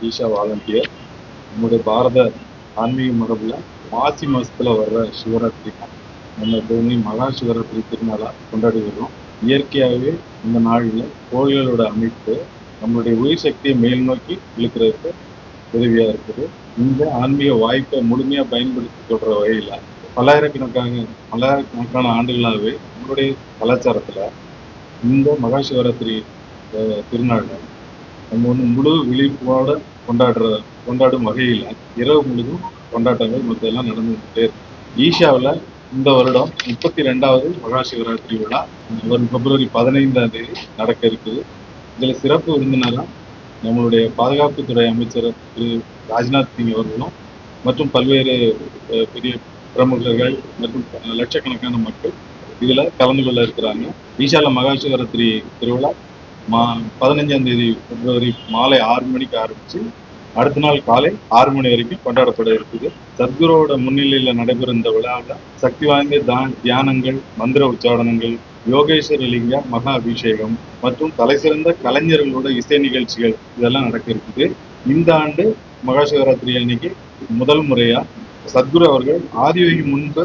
Isha volunteer நம்முடைய பாரத ஆன்மீக மரபில் மாசி மாசத்துல வர்ற சிவராத்திரி நம்ம தோனி மகா சிவராத்திரி திருநாளாக கொண்டாடி வர்றோம் இயற்கையாகவே இந்த நாளில் கோயில்களோட அமைப்பு நம்மளுடைய உயிர் சக்தியை மேல் நோக்கி இழுக்கிறதுக்கு உதவியாக இருக்குது. இந்த ஆன்மீக வாய்ப்பை முழுமையா பயன்படுத்தி சொல்கிற வகையில் பல்லாயிரக்கணக்கான பல்லாயிரக்கணக்கான ஆண்டுகளாகவே நம்மளுடைய கலாச்சாரத்துல இந்த மகா சிவராத்திரி அஹ், நம்ம வந்து முழு விழிப்போட கொண்டாடுற கொண்டாடும் வகையில் இரவு முழுதும் கொண்டாட்டங்கள் மற்றெல்லாம் நடந்துகிட்டே இருக்கு. ஈஷாவில் இந்த வருடம் முப்பத்தி ரெண்டாவது மகா சிவராத்திரி விழா. வரும் பிப்ரவரி பதினைந்தாம் தேதி நடக்க இருக்குது. இதில் சிறப்பு விருந்தினராக நம்மளுடைய பாதுகாப்புத்துறை அமைச்சர் திரு. ராஜ்நாத் சிங் அவர்களும் மற்றும் பல்வேறு பெரிய பிரமுகர்கள் மற்றும் லட்சக்கணக்கான மக்கள் இதில் கலந்து கொள்ள இருக்கிறாங்க. ஈஷால மகா சிவராத்திரி திருவிழா மா பதினஞ்சாம் தேதி பிப்ரவரி மாலை ஆறு மணிக்கு ஆரம்பிச்சு அடுத்த நாள் காலை ஆறு மணி வரைக்கும் கொண்டாடப்பட இருக்குது. சத்குருவோட முன்னிலையில நடைபெறும் இந்த விழாவில் சக்தி வாய்ந்த தா- தியானங்கள் மந்திர உச்சாரணங்கள் யோகேஸ்வர லிங்க மகா அபிஷேகம் மற்றும் தலைசிறந்த கலைஞர்களோட இசை நிகழ்ச்சிகள் இதெல்லாம் நடக்க இருக்குது இந்த ஆண்டு மகா சிவராத்திரி அன்னைக்கு முதல் முறையா சத்குரு அவர்கள் ஆதியோகி முன்பு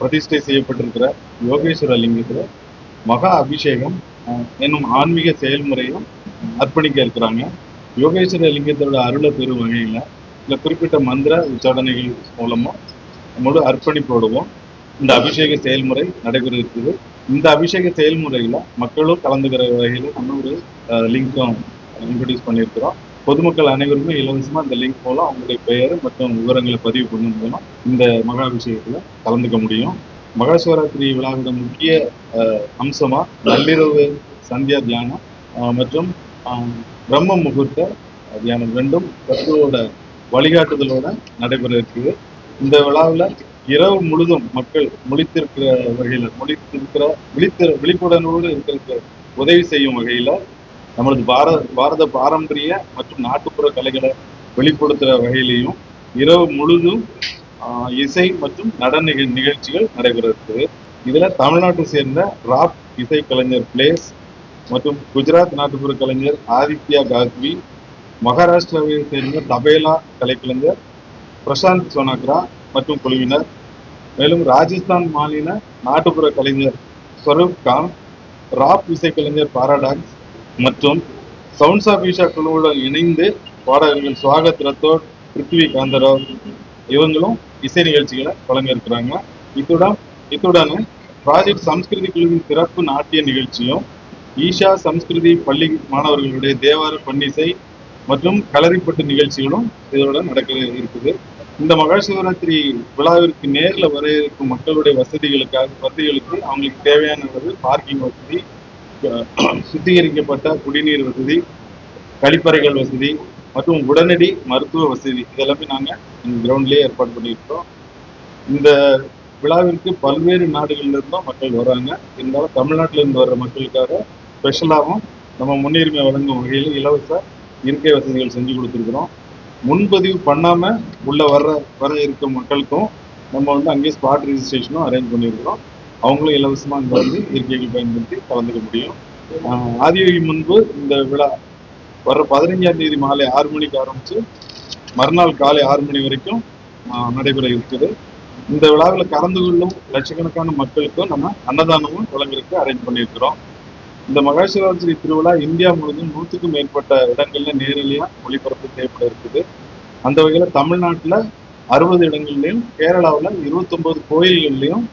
பிரதிஷ்டை செய்யப்பட்டிருக்கிற யோகேஸ்வர லிங்கத்துல மகா அபிஷேகம் என்னும் ஆன்மீக செயல்முறையும் அர்ப்பணிக்க இருக்கிறாங்க. யோகேஸ்வர லிங்கத்தோட அருளை பெறும் வகையில இந்த குறிப்பிட்ட மந்திர உச்சாடனைகள் மூலமாக முழு அர்ப்பணிப்போடுவோம். இந்த அபிஷேக செயல்முறை நடைபெற இருக்குது இந்த அபிஷேக செயல்முறையில மக்களும் கலந்துக்கிற வகையில் நம்ம ஒரு லிங்க்கும் இன்ட்ரடியூஸ் பண்ணியிருக்கிறோம். பொதுமக்கள் அனைவருமே இலவசமா இந்த லிங்க் மூலம் அவங்களுடைய பெயர் மற்றும் விவரங்களை பதிவு பண்ணும் மூலம் இந்த மகா அபிஷேகத்துல கலந்துக்க முடியும். மகா சிவராத்திரி விழாவோட முக்கிய அஹ், அம்சமா நள்ளிரவு சந்தியா தியானம் மற்றும் பிரம்ம முகூர்த்த தியானம் ரெண்டும் தத்துவோட வழிகாட்டுதலோட நடைபெற இருக்குது. இந்த விழாவில் இரவு முழுதும் மக்கள் முழித்திருக்கிற வகையில முழித்திருக்கிற விழித்திர விழிப்புணர்வோடு இருக்கிறதுக்கு உதவி செய்யும் வகையில நமது பாரத பாரத பாரம்பரிய மற்றும் நாட்டுப்புற கலைகளை வெளிப்படுத்துற வகையிலையும் இரவு முழுதும் இசை மற்றும் நடன நிகழ்ச்சிகள் நடைபெறது இதில் இதுல தமிழ்நாட்டை சேர்ந்த ராப் இசை கலைஞர் பிளேஸ் மற்றும் குஜராத் நாட்டுப்புற கலைஞர் ஆதித்யா காத்வி மகாராஷ்டிராவை சேர்ந்த தபேலா கலைக்கலைஞர் பிரசாந்த் சோனாக்ரா மற்றும் குழுவினர். மேலும் ராஜஸ்தான் மாநில நாட்டுப்புற கலைஞர் ஸ்வரூப் கான் ராப் இசைக்கலைஞர் பாராடாக்ஸ் மற்றும் சவுண்ட்ஸ் ஆஃப் ஈஷா குழுவுடன் இணைந்து பாடகர்கள் சுவாகத் ரத்தோட் பிருத்வி காந்தராவ் இவங்களும் இசை நிகழ்ச்சிகளை வழங்க இருக்கிறாங்க இத்துடன் இத்துடன் ப்ராஜெக்ட் சம்ஸ்கிருதி குழுவின் சிறப்பு நாட்டிய நிகழ்ச்சியும் ஈஷா சம்ஸ்கிருதி பள்ளி மாணவர்களுடைய தேவார பன்னிசை மற்றும் களரிப்பட்டு நிகழ்ச்சிகளும் இதோட நடக்க இருக்குது. இந்த மகா சிவராத்திரி விழாவிற்கு நேர்ல வர இருக்கும் மக்களுடைய வசதிகளுக்காக வசதிகளுக்கு அவங்களுக்கு தேவையான அளவு பார்க்கிங் வசதி சுத்திகரிக்கப்பட்ட குடிநீர் வசதி கழிப்பறைகள் வசதி மற்றும் உடனடி மருத்துவ வசதி. இதெல்லாமே நாங்கள் கிரவுண்ட்லேயே ஏற்பாடு பண்ணியிருக்கோம். இந்த விழாவிற்கு பல்வேறு நாடுகள்லேருந்தும் மக்கள் வராங்க. இருந்தாலும் தமிழ்நாட்டிலிருந்து வர்ற மக்களுக்காக ஸ்பெஷலாகவும் நம்ம முன்னுரிமை வழங்கும் வகையில் இலவச இருக்கை வசதிகள் செஞ்சு கொடுத்துருக்குறோம். முன்பதிவு பண்ணாமல் உள்ளே வர்ற வர இருக்கும் மக்களுக்கும் நம்ம வந்து அங்கேயே ஸ்பாட் ரெஜிஸ்ட்ரேஷனும் அரேஞ்ச் பண்ணியிருக்கிறோம். அவங்களும் இலவசமாக அங்க வந்து இயற்கைகள் பயன்படுத்தி கலந்துக்க முடியும். ஆஹ் ஆதியோகி முன்பு இந்த விழா வர்ற பதினைஞ்சாம் தேதி மாலை ஆறு மணிக்கு ஆரம்பிச்சு மறுநாள் காலை ஆறு மணி வரைக்கும் ஆஹ் நடைபெற இருக்குது. இந்த விழாவில் கலந்து கொள்ளும் லட்சக்கணக்கான மக்களுக்கும் நம்ம அன்னதானமும் வழங்குறதுக்கு அரேஞ்ச் பண்ணியிருக்கிறோம். இந்த மகாசிவராத்திரி திருவிழா இந்தியா முழுவதும் நூற்றுக்கும் மேற்பட்ட இடங்கள்ல நேரடியா ஒளிபரப்பு செய்யப்பட இருக்குது. அந்த வகையில தமிழ்நாட்டுல அறுபது இடங்கள்லயும் கேரளாவுல இருபத்தொன்பது கோயில்கள்லயும்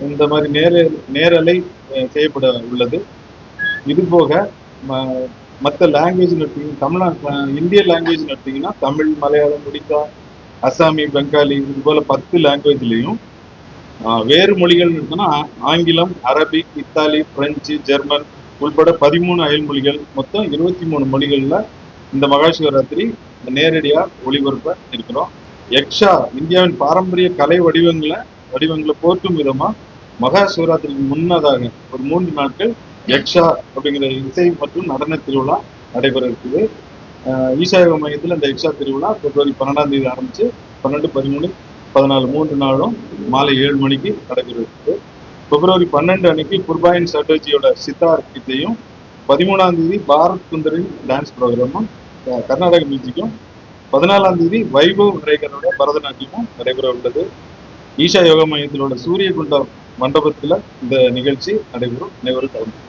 இந்த மாதிரி நேர நேரலை செய்யப்பட உள்ளது. இது போக ம- மற்ற லாங்குவேஜ் எடுத்தீங்கன்னா தமிழ்நாட்டு இந்திய லாங்குவேஜ் எடுத்தீங்கன்னா தமிழ் மலையாளம் ஒடிசா அசாமி பெங்காலி இது போல பத்து லாங்குவேஜ்லயும் வேறு மொழிகள் இருக்குன்னா ஆங்கிலம் அரபிக் இத்தாலி பிரெஞ்சு ஜெர்மன் உள்பட பதிமூணு அயல் மொழிகள் மொத்தம் இருபத்தி மூணு மொழிகள்ல இந்த மகா சிவராத்திரி ஒளிபரப்ப இருக்கிறோம். யக்ஷா இந்தியாவின் பாரம்பரிய கலை வடிவங்களை வடிவங்களை போற்றும் விதமா மகா சிவராத்திரிக்கு முன்னதாக ஒரு மூன்று நாட்கள் யக்ஷா அப்படிங்கிற இசை மற்றும் நடன திருவிழா நடைபெற இருக்குது ஆஹ் ஈசாயோக மையத்தில் இந்த யக்ஷா திருவிழா பிப்ரவரி பன்னெண்டாம் தேதி ஆரம்பிச்சு பன்னெண்டு பதிமூணு பதினாலு மூன்று நாளும் மாலை ஏழு மணிக்கு நடைபெற இருக்குது பிப்ரவரி பன்னெண்டு அன்னைக்கு குர்பாயின் சட்டர்ஜியோட சித்தார் கீதையும் பதிமூணாம் தேதி பாரத் சுந்தரின் டான்ஸ் ப்ரோக்ராமும் கர்நாடக மியூசிக்கும் பதினாலாம் தேதி வைபவ் ஹரேகரோட பரதநாட்டியமும் நடைபெற உள்ளது. ஈஷா யோகா மையத்தில் உள்ள சூரிய குண்டம் மண்டபத்தில் இந்த நிகழ்ச்சி நடைபெறும். அனைவரும் கலந்து